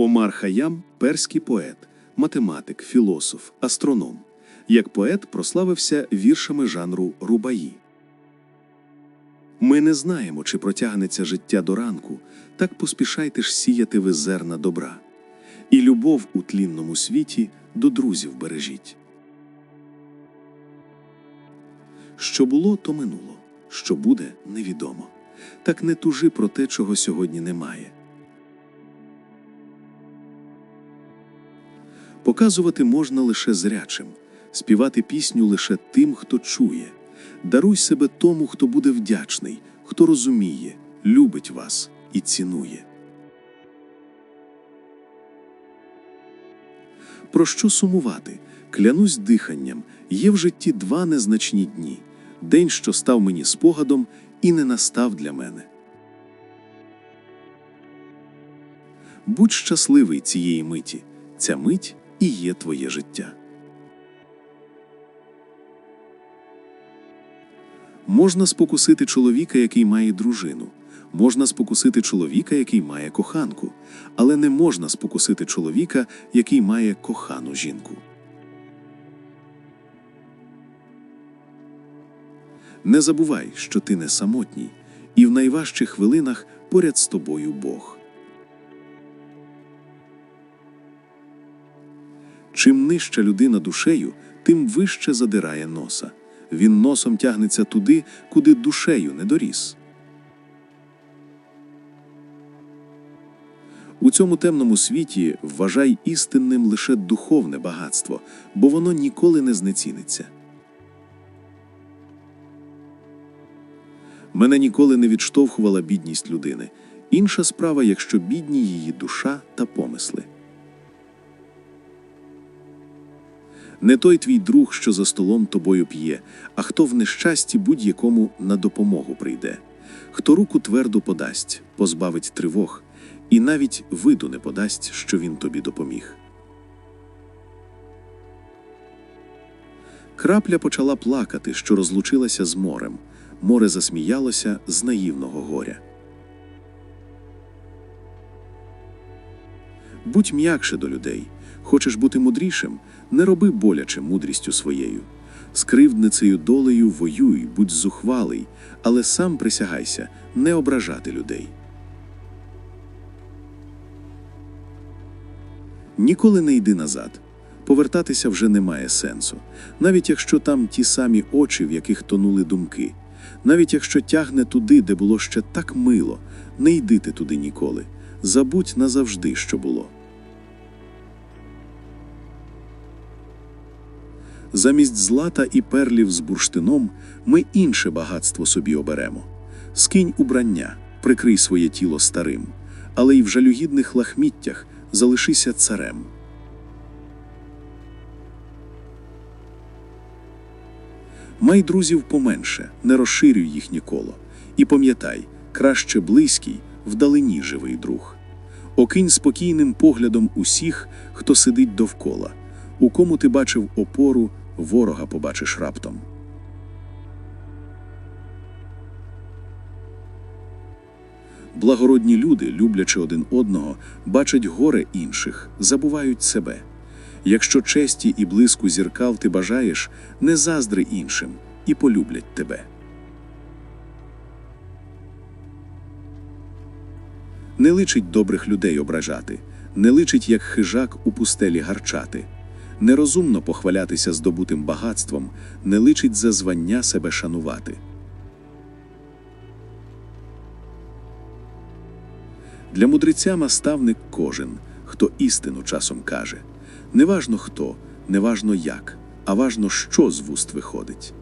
Омар Хаям перський поет, математик, філософ, астроном. Як поет прославився віршами жанру рубаї. Ми не знаємо, чи протягнеться життя до ранку, так поспішайте ж сіяти ви зерна добра. І любов у тлінному світі до друзів бережіть. Що було, то минуло, що буде, невідомо. Так не тужи про те, чого сьогодні немає. Показувати можна лише зрячим, співати пісню лише тим, хто чує. Даруй себе тому, хто буде вдячний, хто розуміє, любить вас і цінує. Про що сумувати? Клянусь диханням, є в житті два незначні дні день, що став мені спогадом, і не настав для мене. Будь щасливий цієї миті, ця мить і є твоє життя. Можна спокусити чоловіка, який має дружину, можна спокусити чоловіка, який має коханку, але не можна спокусити чоловіка, який має кохану жінку. Не забувай, що ти не самотній, і в найважчих хвилинах поряд з тобою Бог. Чим нижча людина душею, тим вище задирає носа. Він носом тягнеться туди, куди душею не доріс. У цьому темному світі вважай істинним лише духовне багатство, бо воно ніколи не знеціниться. Мене ніколи не відштовхувала бідність людини. Інша справа, якщо бідні її душа та помисли. Не той твій друг, що за столом тобою п'є, а хто в нещасті будь-якому на допомогу прийде, хто руку твердо подасть, позбавить тривог, і навіть виду не подасть, що він тобі допоміг. Крапля почала плакати, що розлучилася з морем. Море засміялося з наївного горя. Будь м'якше до людей. Хочеш бути мудрішим, не роби боляче мудрістю своєю. З кривдницею долею воюй, будь зухвалий, але сам присягайся не ображати людей. Ніколи не йди назад. Повертатися вже немає сенсу, навіть якщо там ті самі очі, в яких тонули думки, навіть якщо тягне туди, де було ще так мило, не йди ти туди ніколи. Забудь назавжди, що було. Замість злата і перлів з бурштином ми інше багатство собі оберемо. Скинь убрання, прикрий своє тіло старим, але й в жалюгідних лахміттях залишися царем. Май друзів поменше, не розширюй їхнє коло. І пам'ятай, краще близький, вдалині живий друг. Окинь спокійним поглядом усіх, хто сидить довкола. У кому ти бачив опору, ворога побачиш раптом. Благородні люди, люблячи один одного, бачать горе інших, забувають себе. Якщо честі і блиску зіркал ти бажаєш, не заздри іншим і полюблять тебе. Не личить добрих людей ображати, не личить, як хижак у пустелі гарчати. Нерозумно похвалятися здобутим багатством, не личить за звання себе шанувати. Для мудреця наставник кожен, хто істину часом каже. Неважно хто, неважно як, а важно, що з вуст виходить.